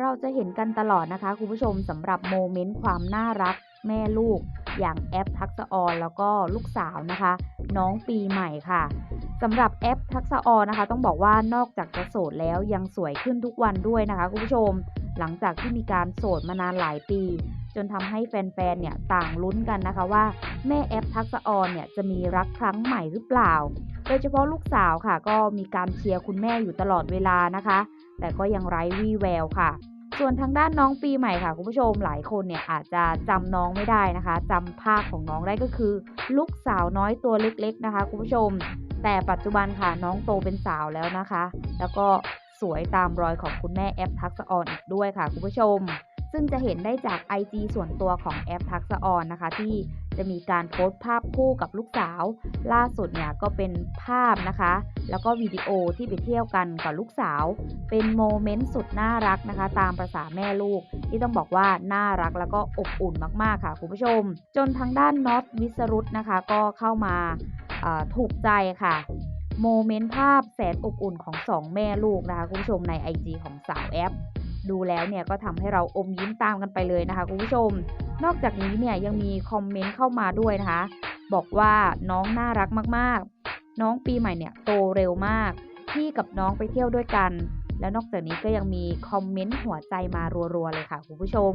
เราจะเห็นกันตลอดนะคะ คุณผู้ชมสำหรับโมเมนต์ความน่ารักแม่ลูก อย่างแอปทักษะออนแล้วก็ลูกสาวนะคะ น้องปีใหม่ค่ะสำหรับแอปทักษะออนนะคะ ต้องบอกว่านอกจากจะโสดแล้วยังสวยขึ้นทุกวันด้วยนะคะ คุณผู้ชม หลังจากที่มีการโสดมานานหลายปี จนทำให้แฟนๆเนี่ยต่างลุ้นกันนะคะว่า แม่แอปทักษะออนเนี่ยจะมีรักครั้งใหม่หรือเปล่า โดยเฉพาะลูกสาวค่ะ ก็มีการเชียร์คุณแม่อยู่ตลอดเวลานะคะ แต่ก็ยังไร้วี่แววค่ะ ส่วนทางด้านน้องปีใหม่ค่ะคุณผู้ชมหลายคนเนี่ยอาจจะจำน้องไม่ได้นะคะจำภาพของน้องได้ก็คือ ลูกสาวน้อยตัวเล็กๆนะคะคุณผู้ชม แต่ปัจจุบันค่ะน้องโตเป็นสาวแล้วนะคะ แล้วก็สวยตามรอยของคุณแม่แอปทักษะออนอีกด้วยค่ะคุณผู้ชม ซึ่งจะเห็นได้จาก IG ส่วนตัวของแอปทักษออนนะคะ ที่จะมีการโพสต์ภาพคู่กับลูกสาว ล่าสุดเนี่ยก็เป็นภาพนะคะ แล้วก็วิดีโอที่ไปเที่ยวกันกับลูกสาว เป็นโมเมนต์สุดน่ารักนะคะ ตามประษาแม่ลูก ที่ต้องบอกว่าน่ารักแล้วก็อบอุ่นมากๆค่ะคุณผู้ชม จนทางด้านน็อตวิสรุตนะคะ ก็เข้ามาถูกใจค่ะโมเมนต์ภาพแสนอบอุ่นของสองแม่ลูกนะคะ คุณผู้ชมใน IG ของสาวแอป ดูแล้วเนี่ยก็ทำให้เราอมยิ้มตามกันไปเลยนะคะคุณผู้ชม นอกจากนี้เนี่ยยังมีคอมเมนต์เข้ามาด้วยนะคะ บอกว่าน้องน่ารักมากๆ น้องปีใหม่เนี่ยโตเร็วมาก พี่กับน้องไปเที่ยวด้วยกัน แล้วนอกจากนี้ก็ยังมีคอมเมนต์หัวใจมารัวๆเลยค่ะคุณผู้ชม